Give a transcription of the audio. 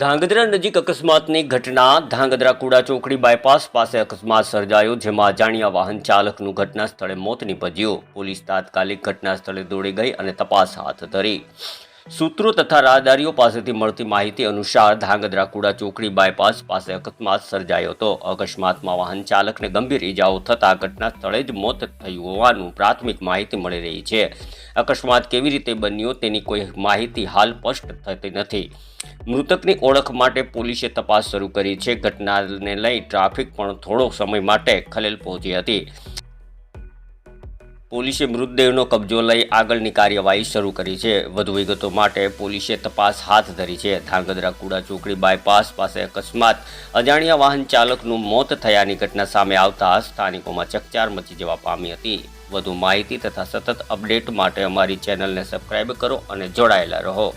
ધાંગધ્રા નજીક અકસ્માતની ઘટના. ધાંગધ્રા કુડા ચોકડી બાયપાસ પાસે અકસ્માત સર્જાયો, જેમાં અજાણ્યા વાહન ચાલકનું ઘટના સ્થળે મોત નીપજ્યું. પોલીસ તાત્કાલિક ઘટના સ્થળે દોડી ગઈ અને તપાસ હાથ ધરી. સૂત્રો તથા રાહદારીઓ પાસેથી મળતી માહિતી અનુસાર ધાંગધ્રા કુડા ચોકડી બાયપાસ પાસે અકસ્માત સર્જાયો હતો. અકસ્માતમાં વાહન ચાલકને ગંભીર ઈજાઓ થતાં ઘટના સ્થળે જ મોત થયું હોવાનું પ્રાથમિક માહિતી મળી રહી છે. અકસ્માત કેવી રીતે બન્યો તેની કોઈ માહિતી હાલ સ્પષ્ટ થતી નથી. મૃતકની ઓળખ માટે પોલીસે તપાસ શરૂ કરી છે. ઘટનાને લઈ ટ્રાફિક પણ થોડો સમય માટે ખલેલ પહોંચી હતી. પોલીસે મૃતદેહનો કબજો લઈ આગળની કાર્યવાહી શરૂ કરી છે. વધુ વિગતો માટે પોલીસે તપાસ હાથ ધરી છે. ધાંગધ્રા કુડા ચોકડી બાયપાસ પાસે અકસ્માત અજાણ્યા વાહન ચાલકનું મોત થયાની ઘટના સામે આવતા સ્થાનિકોમાં ચકચાર મચી જવા પામી હતી. વધુ માહિતી તથા સતત અપડેટ માટે અમારી ચેનલને સબસ્ક્રાઈબ કરો અને જોડાયેલા રહો.